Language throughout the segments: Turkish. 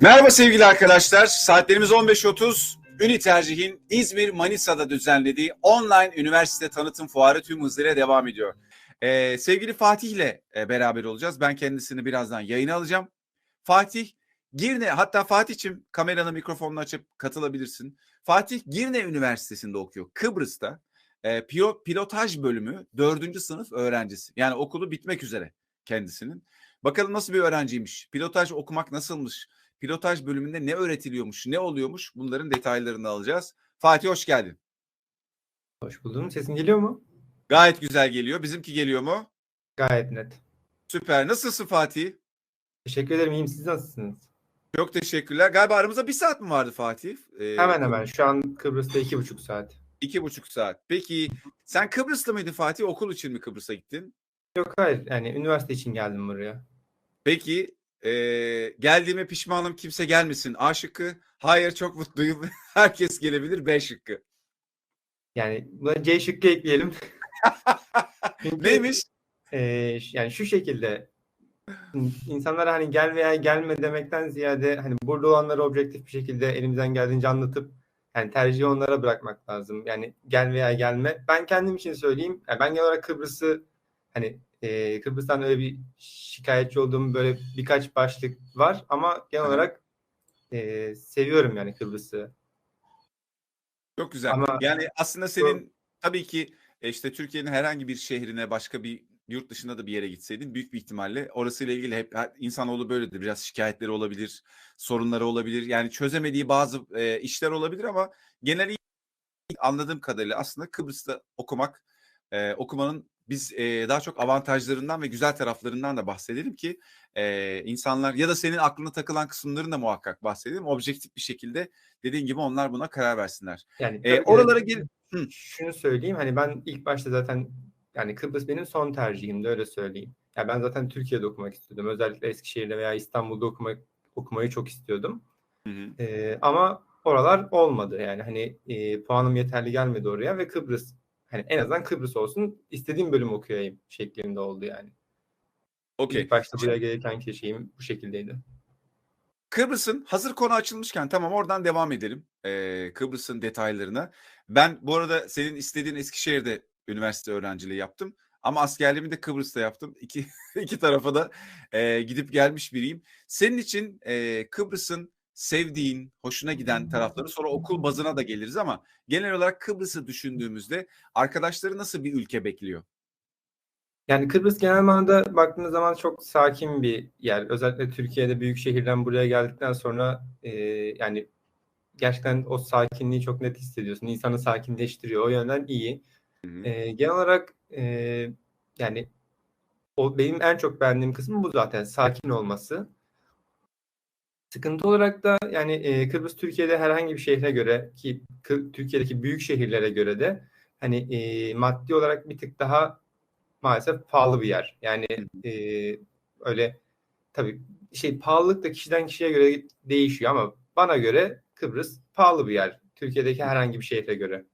Merhaba sevgili arkadaşlar. Saatlerimiz 15.30. Ünit Tercih'in İzmir Manisa'da düzenlediği online üniversite tanıtım fuarı tüm hızıyla devam ediyor. Ee, sevgili Fatih ile e, beraber olacağız. Ben kendisini birazdan yayına alacağım. Fatih Girne hatta Fatih'cim kameranı mikrofonunu açıp katılabilirsin. Fatih Girne Üniversitesi'nde okuyor. Kıbrıs'ta e, pilotaj bölümü dördüncü sınıf öğrencisi. Yani okulu bitmek üzere kendisinin. Bakalım nasıl bir öğrenciymiş. Pilotaj okumak nasılmış? Pilotaj bölümünde ne öğretiliyormuş, ne oluyormuş? Bunların detaylarını alacağız. Fatih hoş geldin. Hoş buldum. Sesim geliyor mu? Gayet güzel geliyor. Bizimki geliyor mu? Gayet net. Süper. Nasılsın Fatih? Teşekkür ederim. İyiyim. Siz nasılsınız? Çok teşekkürler. Galiba aramızda bir saat mi vardı Fatih? Ee, Hemen hemen. Şu an Kıbrıs'ta iki buçuk saat. İki buçuk saat. Peki sen Kıbrıs'ta mıydın Fatih? Okul için mi Kıbrıs'a gittin? Yok hayır. Yani üniversite için geldim buraya. Peki e, geldiğime pişmanım kimse gelmesin. A şıkkı. Hayır çok mutluyum. Herkes gelebilir. B şıkkı. Yani buna C şıkkı ekleyelim. Çünkü, Neymiş? e, yani şu şekilde insanlara hani gel veya gelme demekten ziyade hani burada olanları objektif bir şekilde elimizden geldiğince anlatıp yani tercihi onlara bırakmak lazım. Yani gel veya gelme. Ben kendim için söyleyeyim. Yani ben genel olarak Kıbrıs'ı hani e, Kıbrıs'tan öyle bir şikayetçi olduğum böyle birkaç başlık var ama genel Hı olarak e, seviyorum yani Kıbrıs'ı. Çok güzel. Ama- yani aslında senin tabii ki e, işte Türkiye'nin herhangi bir şehrine başka bir yurt dışında da bir yere gitseydin büyük bir ihtimalle orasıyla ilgili hep insanoğlu böyledir. Biraz şikayetleri olabilir, sorunları olabilir. Yani çözemediği bazı e, işler olabilir ama genel anladığım kadarıyla aslında Kıbrıs'ta okumak, e, okumanın biz e, daha çok avantajlarından ve güzel taraflarından da bahsedelim ki e, insanlar ya da senin aklına takılan kısımların da muhakkak bahsedelim. Objektif bir şekilde dediğin gibi onlar buna karar versinler. Yani E, oralara gel Hı. şunu söyleyeyim hani ben ilk başta zaten yani Kıbrıs benim son tercihimdi öyle söyleyeyim. Ya ben zaten Türkiye'de okumak istiyordum. Özellikle Eskişehir'de veya İstanbul'da okumak okumayı çok istiyordum. Hı hı. Ee, ama oralar olmadı. Yani hani e, puanım yeterli gelmedi oraya ve Kıbrıs hani en azından Kıbrıs olsun istediğim bölüm okuyayım şeklinde oldu yani. Okey. İlk başta buraya gelirken ki şeyim bu şekildeydi. Kıbrıs'ın hazır konu açılmışken tamam oradan devam edelim. Ee, Kıbrıs'ın detaylarına. Ben bu arada senin istediğin Eskişehir'de üniversite öğrenciliği yaptım. Ama askerliğimi de Kıbrıs'ta yaptım. İki, iki tarafa da e, gidip gelmiş biriyim. Senin için e, Kıbrıs'ın sevdiğin, hoşuna giden tarafları sonra okul bazına da geliriz ama genel olarak Kıbrıs'ı düşündüğümüzde arkadaşları nasıl bir ülke bekliyor? Yani Kıbrıs genel manada baktığınız zaman çok sakin bir yer. Özellikle Türkiye'de büyük şehirden buraya geldikten sonra e, yani gerçekten o sakinliği çok net hissediyorsun. İnsanı sakinleştiriyor. O yönden iyi. Hı hı. E, genel olarak e, yani o benim en çok beğendiğim kısmı bu zaten sakin olması. Sıkıntı olarak da yani e, Kıbrıs Türkiye'de herhangi bir şehre göre ki Türkiye'deki büyük şehirlere göre de hani e, maddi olarak bir tık daha maalesef pahalı bir yer. Yani e, öyle tabii şey pahalılık da kişiden kişiye göre değişiyor ama bana göre Kıbrıs pahalı bir yer. Türkiye'deki herhangi bir şehre göre.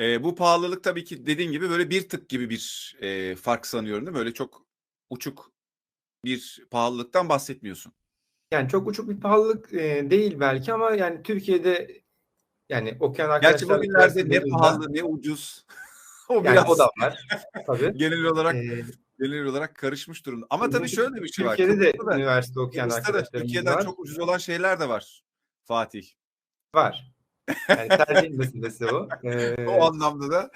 E, bu pahalılık tabii ki dediğin gibi böyle bir tık gibi bir e, fark sanıyorum değil mi? Böyle çok uçuk bir pahalılıktan bahsetmiyorsun. Yani çok uçuk bir pahalılık e, değil belki ama yani Türkiye'de yani okuyan Gerçi arkadaşlar bugünlerde ne pahalı ne ucuz. o yani biraz o da var tabii. genel olarak E, genel olarak karışmış durumda. Ama tabii şöyle bir şey var. Türkiye'de de üniversite okuyan arkadaşlarımız Türkiye'den var. çok ucuz olan şeyler de var Fatih. Var. Yani tercih meselesi o. E, O anlamda da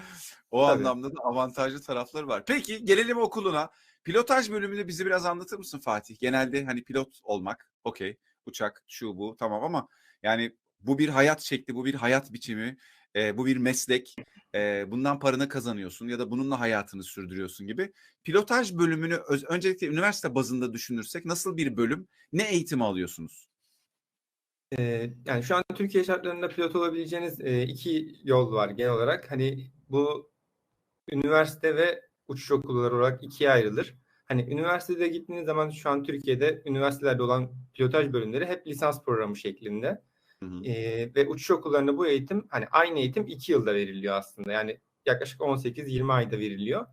o Tabii. anlamda da avantajlı tarafları var. Peki gelelim okuluna. Pilotaj bölümünü bizi biraz anlatır mısın Fatih? Genelde hani pilot olmak, okey, uçak, şu bu tamam ama yani bu bir hayat şekli, bu bir hayat biçimi, e, bu bir meslek. E, bundan paranı kazanıyorsun ya da bununla hayatını sürdürüyorsun gibi. Pilotaj bölümünü öz- öncelikle üniversite bazında düşünürsek nasıl bir bölüm, ne eğitim alıyorsunuz? Ee, yani şu an Türkiye şartlarında pilot olabileceğiniz e, iki yol var genel olarak. Hani bu üniversite ve uçuş okulları olarak ikiye ayrılır. Hani üniversitede gittiğiniz zaman şu an Türkiye'de üniversitelerde olan pilotaj bölümleri hep lisans programı şeklinde. Hı hı. Ee, ve uçuş okullarında bu eğitim hani aynı eğitim iki yılda veriliyor aslında. Yani yaklaşık 18-20 ayda veriliyor.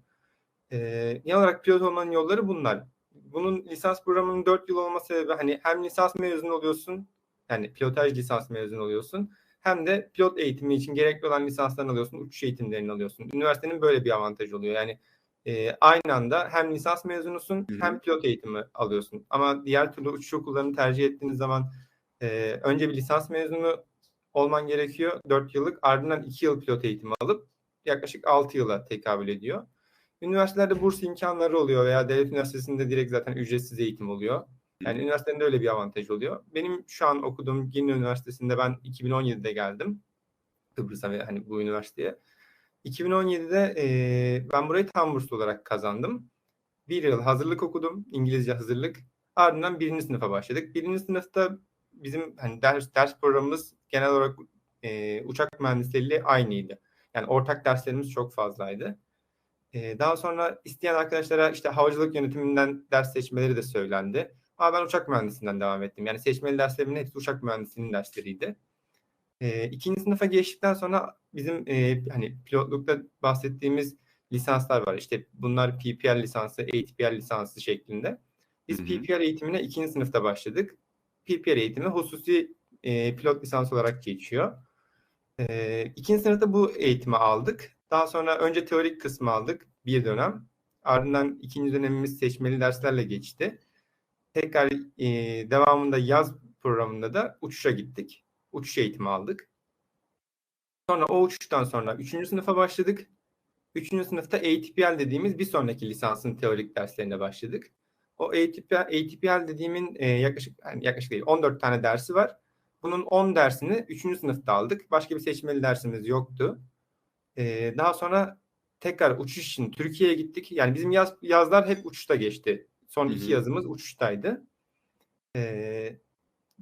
Ee, genel olarak pilot olmanın yolları bunlar. bunun lisans programının 4 yıl olma sebebi hani hem lisans mezunu oluyorsun yani pilotaj lisans mezunu oluyorsun hem de pilot eğitimi için gerekli olan lisanslarını alıyorsun, uçuş eğitimlerini alıyorsun. Üniversitenin böyle bir avantajı oluyor. Yani e, aynı anda hem lisans mezunusun Hı hı. hem pilot eğitimi alıyorsun. Ama diğer türlü uçuş okullarını tercih ettiğiniz zaman e, önce bir lisans mezunu olman gerekiyor 4 yıllık ardından 2 yıl pilot eğitimi alıp yaklaşık 6 yıla tekabül ediyor. Üniversitelerde burs imkanları oluyor veya devlet üniversitesinde direkt zaten ücretsiz eğitim oluyor. Yani üniversitenin de öyle bir avantajı oluyor. Benim şu an okuduğum Girne Üniversitesi'nde ben 2017'de geldim. Kıbrıs'a ve hani bu üniversiteye. 2017'de e, ben burayı tam burslu olarak kazandım. Bir yıl hazırlık okudum. İngilizce hazırlık. Ardından birinci sınıfa başladık. Birinci sınıfta bizim hani ders, ders programımız genel olarak e, uçak mühendisliğiyle aynıydı. Yani ortak derslerimiz çok fazlaydı. E, daha sonra isteyen arkadaşlara işte havacılık yönetiminden ders seçmeleri de söylendi. Ama ben uçak mühendisinden devam ettim. Yani seçmeli derslerimin hepsi uçak mühendisliğinin dersleriydi. E, ikinci sınıfa geçtikten sonra bizim e, hani pilotlukta bahsettiğimiz lisanslar var. İşte bunlar PPL lisansı, ATPL lisansı şeklinde. Biz Hı hı. PPL eğitimine ikinci sınıfta başladık. PPL eğitimi hususi e, pilot lisansı olarak geçiyor. E, ikinci sınıfta bu eğitimi aldık. Daha sonra önce teorik kısmı aldık bir dönem. Ardından ikinci dönemimiz seçmeli derslerle geçti. Tekrar e, devamında yaz programında da uçuşa gittik. Uçuş eğitimi aldık. Sonra o uçuştan sonra üçüncü sınıfa başladık. Üçüncü sınıfta ATPL dediğimiz bir sonraki lisansın teorik derslerine başladık. O ATPL, ATPL dediğimin e, yaklaşık yani yaklaşık değil 14 tane dersi var. Bunun 10 dersini 3. sınıfta aldık. Başka bir seçmeli dersimiz yoktu. E, daha sonra tekrar uçuş için Türkiye'ye gittik. Yani bizim yaz, yazlar hep uçuşta geçti. Son iki yazımız uçuştaydı. E,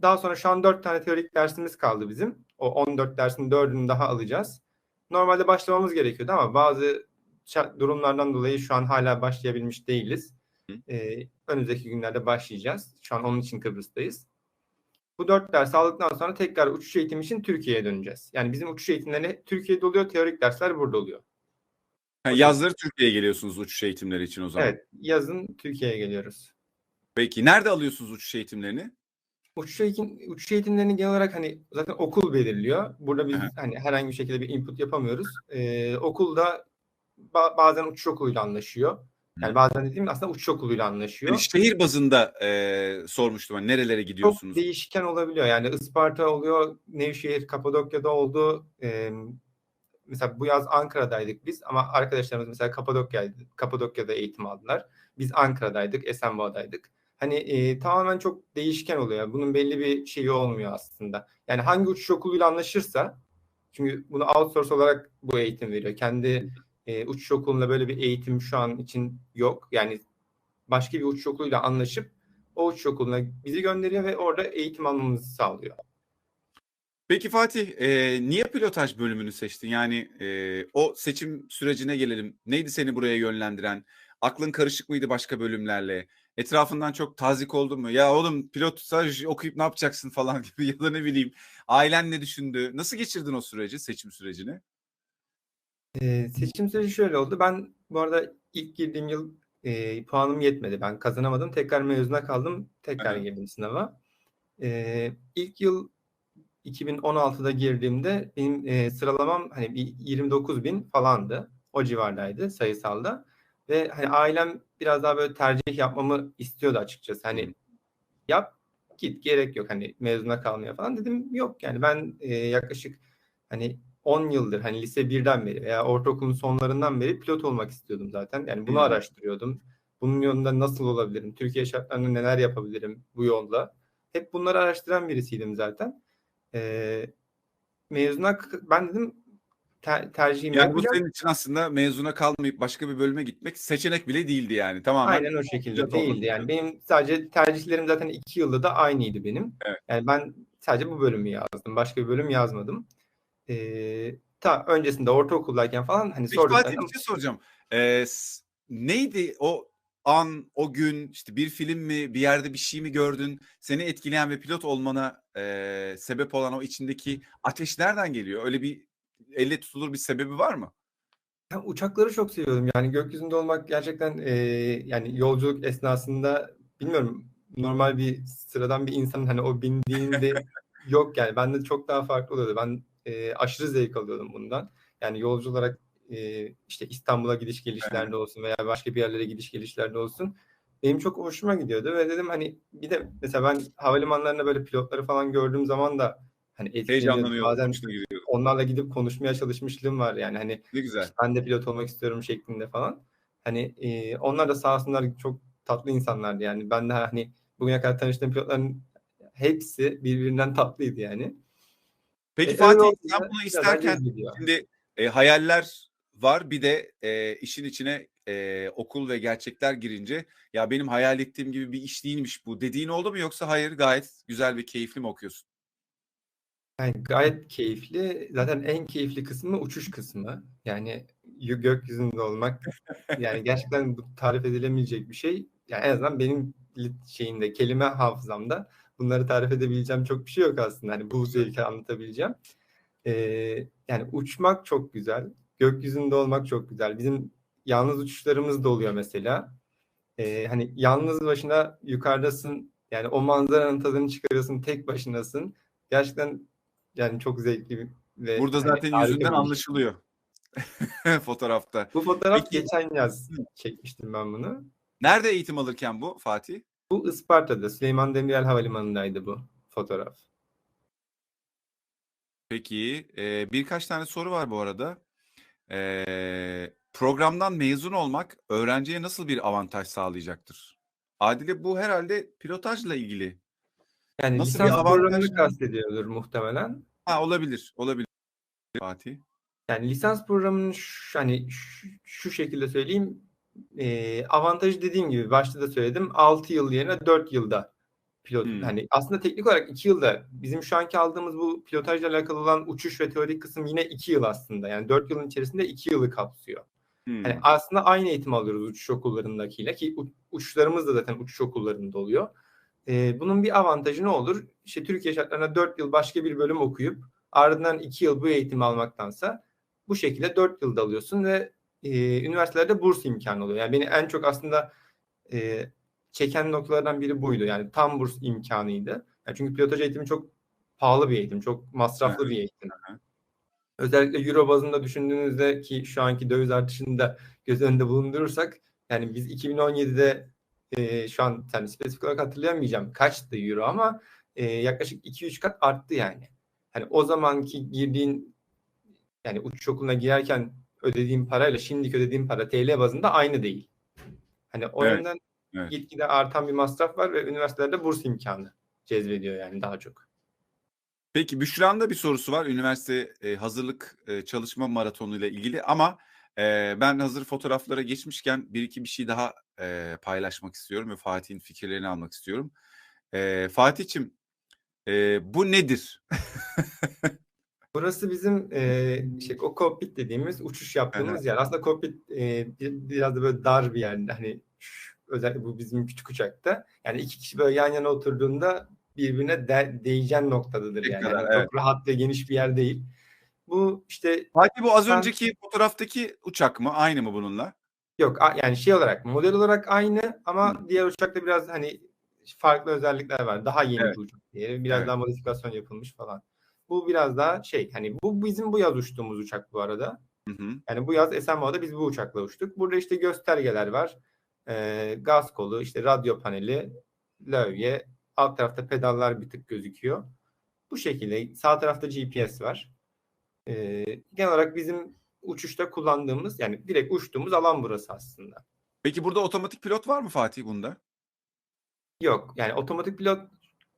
daha sonra şu an 4 tane teorik dersimiz kaldı bizim. O 14 dersin 4'ünü daha alacağız. Normalde başlamamız gerekiyordu ama bazı durumlardan dolayı şu an hala başlayabilmiş değiliz. Ee, önümüzdeki günlerde başlayacağız. Şu an onun için Kıbrıs'tayız. Bu dört ders aldıktan sonra tekrar uçuş eğitimi için Türkiye'ye döneceğiz. Yani bizim uçuş eğitimleri Türkiye'de oluyor, teorik dersler burada oluyor. Ha, yazları Türkiye'ye geliyorsunuz uçuş eğitimleri için o zaman. Evet, yazın Türkiye'ye geliyoruz. Peki nerede alıyorsunuz uçuş eğitimlerini? Uçuş, eğitim, uçuş eğitimlerini genel olarak hani zaten okul belirliyor. Burada biz hani herhangi bir şekilde bir input yapamıyoruz. Ee, okulda ba- bazen uçuş okuluyla anlaşıyor. Yani bazen dediğim aslında uçuş okuluyla anlaşıyor. Yani şehir bazında e, sormuştum hani nerelere Çok gidiyorsunuz? değişken olabiliyor. Yani Isparta oluyor, Nevşehir, Kapadokya'da oldu. Ee, mesela bu yaz Ankara'daydık biz ama arkadaşlarımız mesela Kapadokya'ydı. Kapadokya'da eğitim aldılar. Biz Ankara'daydık, Esenboğa'daydık. Hani e, tamamen çok değişken oluyor. Bunun belli bir şeyi olmuyor aslında. Yani hangi uçuş okuluyla anlaşırsa çünkü bunu outsource olarak bu eğitim veriyor. Kendi e, uçuş okulunda böyle bir eğitim şu an için yok. Yani başka bir uçuş okuluyla anlaşıp o uçuş okuluna bizi gönderiyor ve orada eğitim almamızı sağlıyor. Peki Fatih e, niye pilotaj bölümünü seçtin? Yani e, o seçim sürecine gelelim. Neydi seni buraya yönlendiren? Aklın karışık mıydı başka bölümlerle? Etrafından çok tazik oldu mu? Ya oğlum pilot staj okuyup ne yapacaksın falan gibi ya da ne bileyim. Ailen ne düşündü? Nasıl geçirdin o süreci, seçim sürecini? Ee, seçim süreci şöyle oldu. Ben bu arada ilk girdiğim yıl e, puanım yetmedi. Ben kazanamadım. Tekrar mezuna kaldım. Tekrar Evet. girdim sınava. Ee, ilk yıl 2016'da girdiğimde benim e, sıralamam hani bir 29 bin falandı. O civardaydı sayısalda. Ve hani ailem biraz daha böyle tercih yapmamı istiyordu açıkçası. Hani yap git gerek yok hani mezuna kalmaya falan dedim yok yani ben e, yaklaşık hani 10 yıldır hani lise birden beri veya ortaokulun sonlarından beri pilot olmak istiyordum zaten. Yani bunu Hmm. araştırıyordum. Bunun yolunda nasıl olabilirim? Türkiye şartlarında neler yapabilirim bu yolda? Hep bunları araştıran birisiydim zaten. E, mezuna ben dedim ter, tercihimi Yani bu senin için aslında mezuna kalmayıp başka bir bölüme gitmek seçenek bile değildi yani. Tamamen Aynen o şekilde değildi. Yani benim sadece tercihlerim zaten iki yılda da aynıydı benim. Evet. Yani ben sadece bu bölümü yazdım. Başka bir bölüm yazmadım. Ee, ta öncesinde ortaokuldayken falan hani Peki Fatih bir şey soracağım. Ee, neydi o an, o gün işte bir film mi, bir yerde bir şey mi gördün? Seni etkileyen ve pilot olmana e, sebep olan o içindeki ateş nereden geliyor? Öyle bir elle tutulur bir sebebi var mı? Ben uçakları çok seviyordum. Yani gökyüzünde olmak gerçekten e, yani yolculuk esnasında bilmiyorum normal bir sıradan bir insanın hani o bindiğinde yok yani bende çok daha farklı oluyordu. Ben e, aşırı zevk alıyordum bundan. Yani yolcu olarak e, işte İstanbul'a gidiş gelişlerde olsun veya başka bir yerlere gidiş gelişlerde olsun benim çok hoşuma gidiyordu ve dedim hani bir de mesela ben havalimanlarında böyle pilotları falan gördüğüm zaman da hani. Heyecanlanıyor. Bazen onlarla gidip konuşmaya çalışmışlığım var yani hani Ne güzel. ben de pilot olmak istiyorum şeklinde falan. Hani e, onlar da sağ olsunlar çok tatlı insanlardı yani. Ben de hani bugüne kadar tanıştığım pilotların hepsi birbirinden tatlıydı yani. Peki E, Fatih sen bunu isterken şimdi e, hayaller var bir de e, işin içine e, okul ve gerçekler girince ya benim hayal ettiğim gibi bir iş değilmiş bu dediğin oldu mu yoksa hayır gayet güzel ve keyifli mi okuyorsun? Yani gayet keyifli. Zaten en keyifli kısmı uçuş kısmı. Yani gökyüzünde olmak yani gerçekten bu tarif edilemeyecek bir şey. Yani en azından benim şeyinde kelime hafızamda bunları tarif edebileceğim çok bir şey yok aslında. Hani bu zevki anlatabileceğim. Ee, yani uçmak çok güzel. Gökyüzünde olmak çok güzel. Bizim yalnız uçuşlarımız da oluyor mesela. Ee, hani yalnız başına yukarıdasın. Yani o manzaranın tadını çıkarıyorsun. Tek başınasın. Gerçekten yani çok zevkli ve Burada hani zaten harika yüzünden anlaşılıyor fotoğrafta. Bu fotoğraf Peki- geçen yaz çekmiştim ben bunu. Nerede eğitim alırken bu Fatih? Bu Isparta'da Süleyman Demirel Havalimanı'ndaydı bu fotoğraf. Peki e, birkaç tane soru var bu arada. E, programdan mezun olmak öğrenciye nasıl bir avantaj sağlayacaktır? Adile bu herhalde pilotajla ilgili. Yani Nasıl bir lisans avantaj programını yani? kastediyordur muhtemelen. Ha olabilir, olabilir Fatih. Yani lisans programının şu, hani şu, şu şekilde söyleyeyim. E, avantajı dediğim gibi başta da söyledim. 6 yıl yerine 4 yılda pilot. Hmm. Hani aslında teknik olarak 2 yılda bizim şu anki aldığımız bu pilotajla alakalı olan uçuş ve teorik kısım yine 2 yıl aslında. Yani 4 yılın içerisinde 2 yılı kapsıyor. Hmm. Hani aslında aynı eğitim alıyoruz uçuş okullarındakiyle ki uçuşlarımız da zaten uçuş okullarında oluyor. Ee, bunun bir avantajı ne olur? İşte Türkiye şartlarında 4 yıl başka bir bölüm okuyup ardından 2 yıl bu eğitimi almaktansa bu şekilde 4 yılda alıyorsun ve e, üniversitelerde burs imkanı oluyor. Yani beni en çok aslında e, çeken noktalardan biri buydu. Yani tam burs imkanıydı. Yani çünkü pilotaj eğitimi çok pahalı bir eğitim, çok masraflı bir eğitim. Özellikle euro bazında düşündüğünüzde ki şu anki döviz artışını da göz önünde bulundurursak yani biz 2017'de e, şu an yani spesifik olarak hatırlayamayacağım kaçtı euro ama e, yaklaşık 2-3 kat arttı yani. Hani o zamanki girdiğin yani uçuş okuluna girerken ödediğin parayla şimdiki ödediğin para TL bazında aynı değil. Hani o Evet, yönden evet. gitgide artan bir masraf var ve üniversitelerde burs imkanı cezbediyor yani daha çok. Peki Büşra'nın da bir sorusu var. Üniversite e, hazırlık e, çalışma maratonu ile ilgili ama e, ben hazır fotoğraflara geçmişken bir iki bir şey daha e, paylaşmak istiyorum ve Fatih'in fikirlerini almak istiyorum. E, Fatih'im e, bu nedir? Burası bizim e, şey, o kokpit dediğimiz uçuş yaptığımız yer. Aslında kokpit e, bir- biraz da böyle dar bir yer. Hani özellikle bu bizim küçük uçakta. Yani iki kişi böyle yan yana oturduğunda birbirine de, değeceğin noktadadır yani. kadar, Yani evet. Çok rahat ve geniş bir yer değil. Bu işte Fatih bu az Ben- önceki fotoğraftaki uçak mı? Aynı mı bununla? yok yani şey olarak model olarak aynı ama diğer uçakta biraz hani farklı özellikler var. Daha yeni Evet. bir uçak diye. Biraz Evet. daha modifikasyon yapılmış falan. Bu biraz daha şey hani bu bizim bu yaz uçtuğumuz uçak bu arada. Hı hı. Yani bu yaz Esenboğa'da biz bu uçakla uçtuk. Burada işte göstergeler var. Ee, gaz kolu, işte radyo paneli, lövye, alt tarafta pedallar bir tık gözüküyor. Bu şekilde sağ tarafta GPS var. Ee, genel olarak bizim uçuşta kullandığımız yani direkt uçtuğumuz alan burası aslında. Peki burada otomatik pilot var mı Fatih bunda? Yok yani otomatik pilot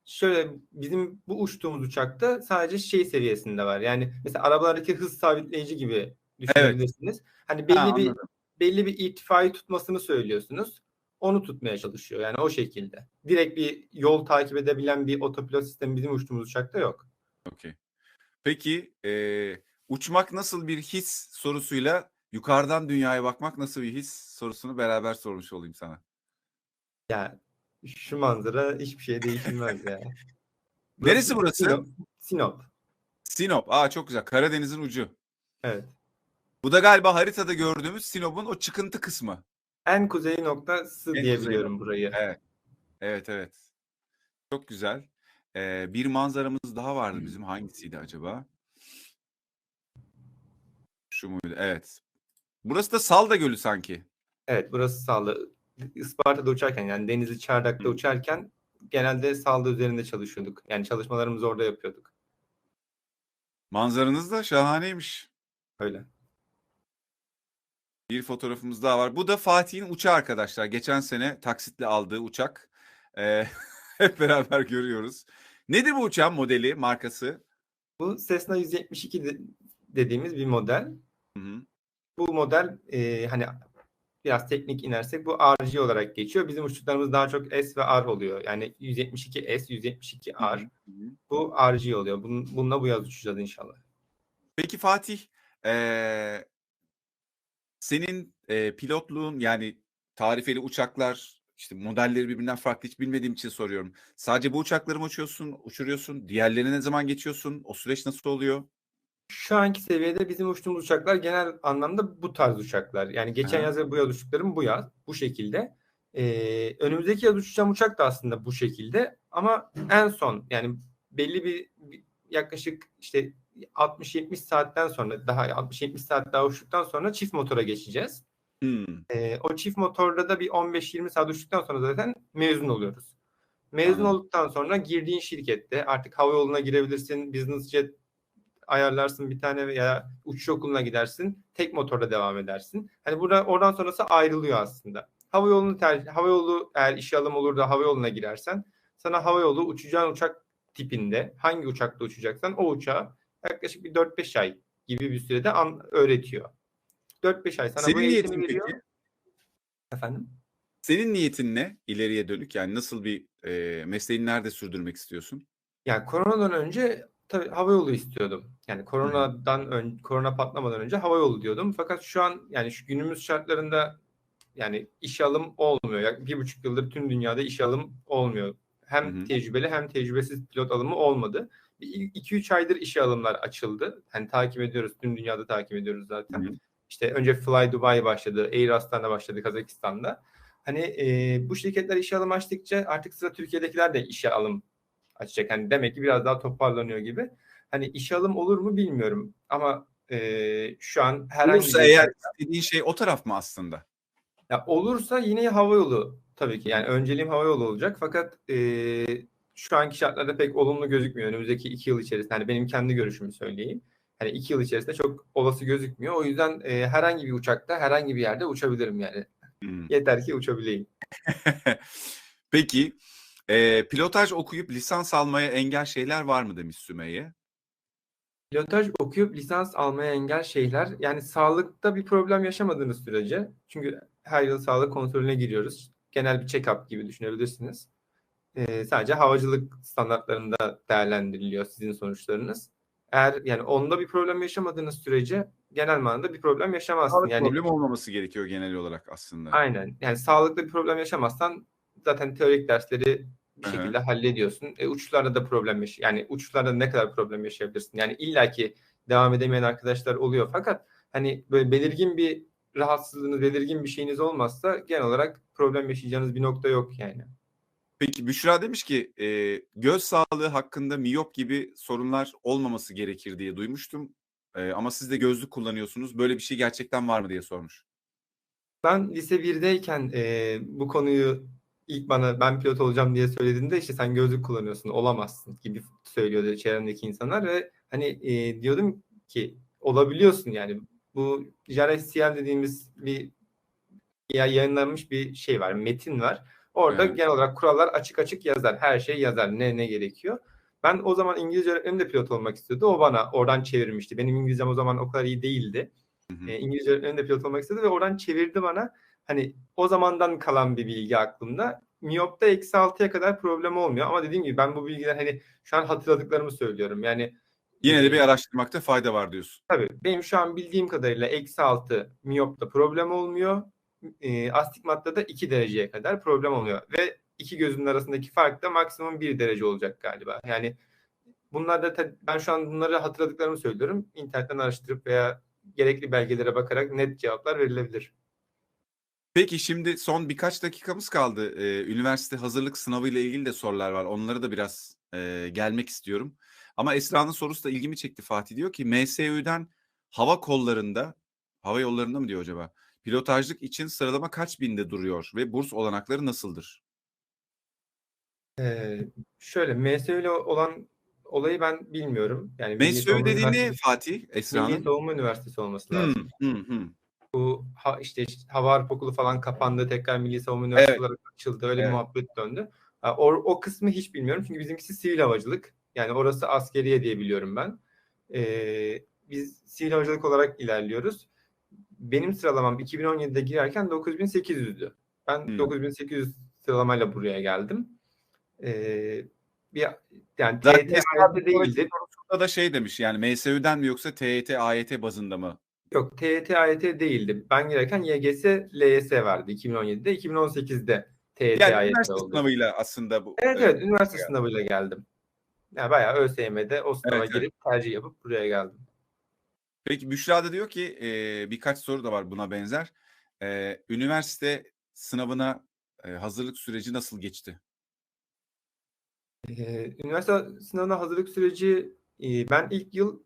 şöyle bizim bu uçtuğumuz uçakta sadece şey seviyesinde var. Yani mesela arabalardaki hız sabitleyici gibi düşünebilirsiniz. Hani belli Ha, bir anladım. Belli bir irtifayı tutmasını söylüyorsunuz. Onu tutmaya çalışıyor. Yani o şekilde. Direkt bir yol takip edebilen bir otopilot sistemi bizim uçtuğumuz uçakta yok. Okey. Peki e, uçmak nasıl bir his sorusuyla yukarıdan dünyaya bakmak nasıl bir his sorusunu beraber sormuş olayım sana. Ya şu manzara hiçbir şey değişilmez ya. Neresi burası? Sinop. Sinop. Sinop. Aa çok güzel. Karadeniz'in ucu. Evet. Bu da galiba haritada gördüğümüz Sinop'un o çıkıntı kısmı. En kuzey noktası En diye kuzey burayı. Evet. Evet evet. Çok güzel. Ee, bir manzaramız daha vardı bizim. Hangisiydi acaba? Şu muydu? Evet. Burası da Salda Gölü sanki. Evet burası Salda. Isparta'da uçarken yani Denizli Çardak'ta Hı. uçarken genelde Salda üzerinde çalışıyorduk. Yani çalışmalarımızı orada yapıyorduk. Manzaranız da şahaneymiş. Öyle. Bir fotoğrafımız daha var. Bu da Fatih'in uçağı arkadaşlar. Geçen sene taksitle aldığı uçak. Ee, hep beraber görüyoruz. Nedir bu uçağın modeli, markası? Bu Cessna 172 de- dediğimiz bir model. Hı hı. Bu model e, hani biraz teknik inersek bu RG olarak geçiyor. Bizim uçtuklarımız daha çok S ve R oluyor. Yani 172 S, 172 Hı hı. R. Hı hı. Bu RG oluyor. Bunun, bununla bu yaz uçacağız inşallah. Peki Fatih, ee, senin ee, pilotluğun yani tarifeli uçaklar, işte modelleri birbirinden farklı hiç bilmediğim için soruyorum. Sadece bu uçakları mı uçuyorsun, uçuruyorsun? Diğerlerine ne zaman geçiyorsun? O süreç nasıl oluyor? Şu anki seviyede bizim uçtuğumuz uçaklar genel anlamda bu tarz uçaklar. Yani geçen Aha. yaz ve bu yaz uçtuklarım bu yaz. Bu şekilde. Ee, önümüzdeki yaz uçacağım uçak da aslında bu şekilde. Ama en son yani belli bir, bir yaklaşık işte 60-70 saatten sonra daha 60-70 saat daha uçtuktan sonra çift motora geçeceğiz. Hmm. Ee, o çift motorda da bir 15-20 saat uçtuktan sonra zaten mezun oluyoruz. Mezun Anladım. olduktan sonra girdiğin şirkette artık hava yoluna girebilirsin, business jet ayarlarsın bir tane veya uçuş okuluna gidersin. Tek motorla devam edersin. Hani burada oradan sonrası ayrılıyor aslında. Hava yolunu tercih, hava yolu eğer işe alım olur da hava yoluna girersen sana hava yolu uçacağın uçak tipinde hangi uçakta uçacaksan o uçağı yaklaşık bir 4-5 ay gibi bir sürede an, öğretiyor. 4-5 ay sana Senin bu eğitimi niyetin veriyor. peki? Efendim? Senin niyetin ne ileriye dönük? Yani nasıl bir e, mesleğini nerede sürdürmek istiyorsun? Yani koronadan önce tabii hava yolu istiyordum. Yani koronadan ön, korona patlamadan önce hava yolu diyordum. Fakat şu an yani şu günümüz şartlarında yani işe alım olmuyor. Yani bir buçuk yıldır tüm dünyada işe alım olmuyor. Hem Hı hı. tecrübeli hem tecrübesiz pilot alımı olmadı. 2-3 aydır işe alımlar açıldı. Hani takip ediyoruz. Tüm dünyada takip ediyoruz zaten. Hı hı. İşte önce Fly Dubai başladı. Air Astana başladı Kazakistan'da. Hani e, bu şirketler işe alım açtıkça artık sıra Türkiye'dekiler de işe alım açacak. Hani demek ki biraz daha toparlanıyor gibi. Hani işe alım olur mu bilmiyorum. Ama e, şu an herhangi Olursa bir eğer istediğin şey o taraf mı aslında? Ya olursa yine hava yolu tabii ki. Yani önceliğim hava yolu olacak. Fakat e, şu anki şartlarda pek olumlu gözükmüyor. Önümüzdeki iki yıl içerisinde. Hani benim kendi görüşümü söyleyeyim. Hani iki yıl içerisinde çok olası gözükmüyor. O yüzden e, herhangi bir uçakta herhangi bir yerde uçabilirim yani. Hmm. Yeter ki uçabileyim. Peki e, pilotaj okuyup lisans almaya engel şeyler var mı demiş Sümeyye. Pilotaj okuyup lisans almaya engel şeyler. Yani sağlıkta bir problem yaşamadığınız sürece. Çünkü her yıl sağlık kontrolüne giriyoruz. Genel bir check-up gibi düşünebilirsiniz. Ee, sadece havacılık standartlarında değerlendiriliyor sizin sonuçlarınız. Eğer yani onda bir problem yaşamadığınız sürece genel manada bir problem yaşamazsın. Sağlık Yani problem olmaması gerekiyor genel olarak aslında. aynen. Yani sağlıkta bir problem yaşamazsan zaten teorik dersleri bir Hı hı. şekilde hallediyorsun. E, uçuşlarda da problem yaş yani uçuşlarda ne kadar problem yaşayabilirsin? Yani illaki devam edemeyen arkadaşlar oluyor fakat hani böyle belirgin bir rahatsızlığınız, belirgin bir şeyiniz olmazsa genel olarak problem yaşayacağınız bir nokta yok yani. Peki Büşra demiş ki e, göz sağlığı hakkında miyop gibi sorunlar olmaması gerekir diye duymuştum. E, ama siz de gözlük kullanıyorsunuz. Böyle bir şey gerçekten var mı diye sormuş. Ben lise 1'deyken e, bu konuyu ilk bana ben pilot olacağım diye söylediğinde işte sen gözlük kullanıyorsun olamazsın gibi söylüyordu çevremdeki insanlar ve hani e, diyordum ki olabiliyorsun yani bu JRSCL dediğimiz bir ya yayınlanmış bir şey var metin var orada Evet. genel olarak kurallar açık açık yazar her şey yazar ne ne gerekiyor. Ben o zaman İngilizce öğretmenim de pilot olmak istiyordu. O bana oradan çevirmişti. Benim İngilizcem o zaman o kadar iyi değildi. Hı hı. E, İngilizce öğretmenim de pilot olmak istedi ve oradan çevirdi bana. Hani o zamandan kalan bir bilgi aklımda. Miyopta eksi 6'ya kadar problem olmuyor. Ama dediğim gibi ben bu bilgiler hani şu an hatırladıklarımı söylüyorum. Yani Yine de e, bir araştırmakta fayda var diyorsun. Tabii benim şu an bildiğim kadarıyla eksi 6 miyopta problem olmuyor. E, astigmatta da 2 dereceye kadar problem oluyor. Ve iki gözün arasındaki fark da maksimum 1 derece olacak galiba. Yani bunlar da ben şu an bunları hatırladıklarımı söylüyorum. İnternetten araştırıp veya gerekli belgelere bakarak net cevaplar verilebilir. Peki şimdi son birkaç dakikamız kaldı. Eee, üniversite hazırlık sınavı ile ilgili de sorular var. Onlara da biraz, eee, gelmek istiyorum. Ama Esra'nın sorusu da ilgimi çekti Fatih. Diyor ki MSÜ'den hava kollarında, hava yollarında mı diyor acaba? Pilotajlık için sıralama kaç binde duruyor ve burs olanakları nasıldır? Eee, şöyle MSÜ ile olan olayı ben bilmiyorum. Yani Milli MSÜ Savunma dediğin ne Üniversitesi Fatih Milli Esra'nın? Savunma Üniversitesi olması lazım. Hı hı. Bu ha işte iş Hava Harp Okulu falan kapandı. Tekrar Milli Savunma Üniversitesi Evet. olarak açıldı. Öyle bir Evet. muhabbet döndü. Or o kısmı hiç bilmiyorum. Çünkü bizimkisi sivil havacılık. Yani orası askeriye diye biliyorum ben. Eee, biz sivil havacılık olarak ilerliyoruz. Benim sıralamam 2017'de girerken 9800'dü. Ben Hımm. 9800 sıralamayla buraya geldim. Eee, bir yani TYT, AYT değildi. sorusunda da şey demiş yani MSÜ'den mi yoksa TYT, AYT bazında mı? Yok TYT, AYT değildi. Ben girerken YGS, LYS vardı 2017'de. 2018'de TYT, Yani AYT üniversite oldu. sınavıyla aslında bu, Evet evet üniversite geldi. sınavıyla geldim. Ya bayağı ÖSYM'de o sınava Evet, evet. girip tercih yapıp buraya geldim. Peki Büşra da diyor ki eee, birkaç soru da var buna benzer. Eee, üniversite sınavına, eee, hazırlık süreci nasıl geçti? Eee, üniversite sınavına hazırlık süreci, iii, ben ilk yıl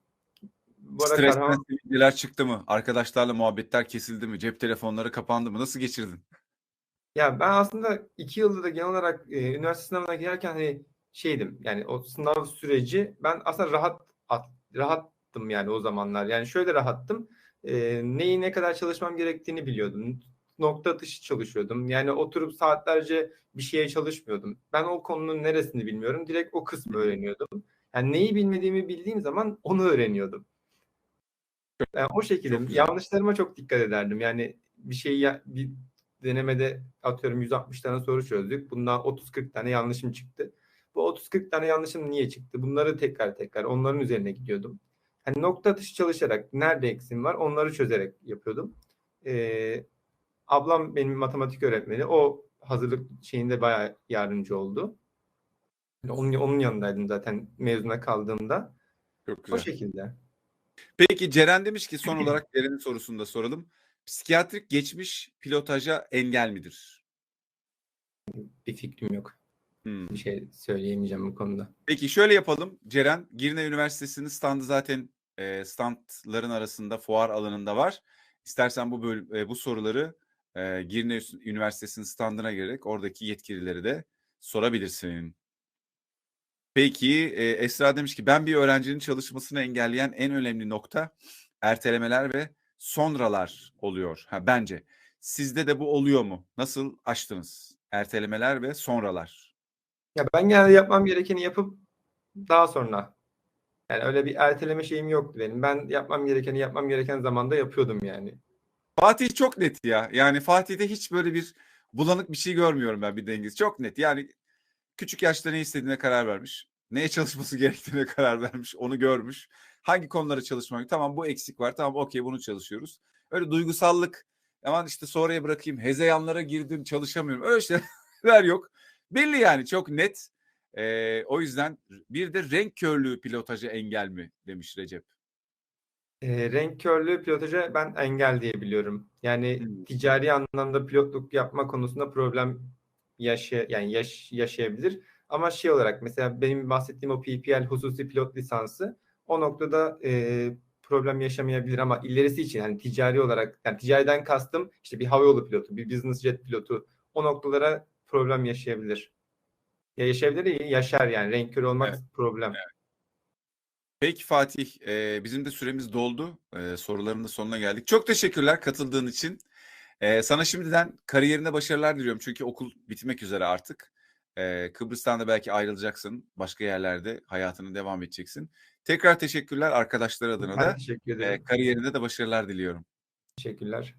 bu arada Stresten sivilceler çıktı mı? Arkadaşlarla muhabbetler kesildi mi? Cep telefonları kapandı mı? Nasıl geçirdin? Ya ben aslında 2 yılda da genel olarak, eee, üniversite sınavına girerken hani şeydim, yani o sınav süreci ben aslında rahat at rahattım yani o zamanlar. Yani şöyle rahattım, eee, neyi ne kadar çalışmam gerektiğini biliyordum. Nokta atışı çalışıyordum. Yani oturup saatlerce bir şeye çalışmıyordum. Ben o konunun neresini bilmiyorum. Direkt o kısmı öğreniyordum. Yani neyi bilmediğimi bildiğim zaman onu öğreniyordum. Yani o şekilde Çok yanlışlarıma çok dikkat ederdim. Yani bir şeyi ya bir denemede atıyorum 160 tane soru çözdük. Bundan 30-40 tane yanlışım çıktı. Bu 30-40 tane yanlışım niye çıktı? Bunları tekrar tekrar onların üzerine gidiyordum. Hani nokta atışı çalışarak nerede eksiğim var onları çözerek yapıyordum. Eee, ablam benim matematik öğretmeni. O hazırlık şeyinde bayağı yardımcı oldu. Onun onun yanındaydım zaten mezuna kaldığımda. Çok O güzel. şekilde. Peki Ceren demiş ki son olarak Ceren'in sorusunu da soralım. Psikiyatrik geçmiş pilotaja engel midir? Bir fikrim yok. Hımm. Bir şey söyleyemeyeceğim bu konuda. Peki şöyle yapalım. Ceren, Girne Üniversitesi'nin standı zaten, eee, standların arasında fuar alanında var. İstersen bu böl eee, bu soruları, eee, Girne Üniversitesi'nin standına girerek oradaki yetkililere de sorabilirsin. Peki, eee, Esra demiş ki ben bir öğrencinin çalışmasını engelleyen en önemli nokta ertelemeler ve sonralar oluyor. Ha, bence. Sizde de bu oluyor mu? Nasıl aştınız? Ertelemeler ve sonralar. Ya ben genelde yapmam gerekeni yapıp daha sonra yani öyle bir erteleme şeyim yoktu benim. Ben yapmam gerekeni yapmam gereken zamanda yapıyordum yani. Fatih çok net ya. Yani Fatih'te hiç böyle bir bulanık bir şey görmüyorum ben bir dengesi. Çok net. Yani küçük yaşta ne istediğine karar vermiş. Neye çalışması gerektiğine karar vermiş. Onu görmüş. Hangi konulara çalışmak? Tamam bu eksik var. Tamam okey bunu çalışıyoruz. Öyle duygusallık. Aman işte sonraya bırakayım. Hezeyanlara girdim çalışamıyorum. Öyle şeyler yok. Belli yani çok net. Eee, o yüzden bir de renk körlüğü pilotaja engel mi demiş Recep. Eee, renk körlüğü pilotaja ben engel diye biliyorum. Yani Hımm. ticari anlamda pilotluk yapma konusunda problem yaşa yani yaş yaşayabilir. Ama şey olarak mesela benim bahsettiğim o PPL hususi pilot lisansı o noktada, eee, problem yaşamayabilir ama ilerisi için hani ticari olarak yani ticariden kastım işte bir havayolu pilotu, bir business jet pilotu o noktalara problem yaşayabilir. Ya yaşayabilir değil, yaşar yani renk körü olmak Evet. problem. Evet. Peki Fatih, eee, bizim de süremiz doldu. Eee, soruların da sonuna geldik. Çok teşekkürler katıldığın için. Eee, sana şimdiden kariyerinde başarılar diliyorum. Çünkü okul bitmek üzere artık. Eee, Kıbrıs'tan da belki ayrılacaksın. Başka yerlerde hayatına devam edeceksin. Tekrar teşekkürler arkadaşlar adına Ben da. teşekkür Eee, ederim. kariyerinde de başarılar diliyorum. Teşekkürler.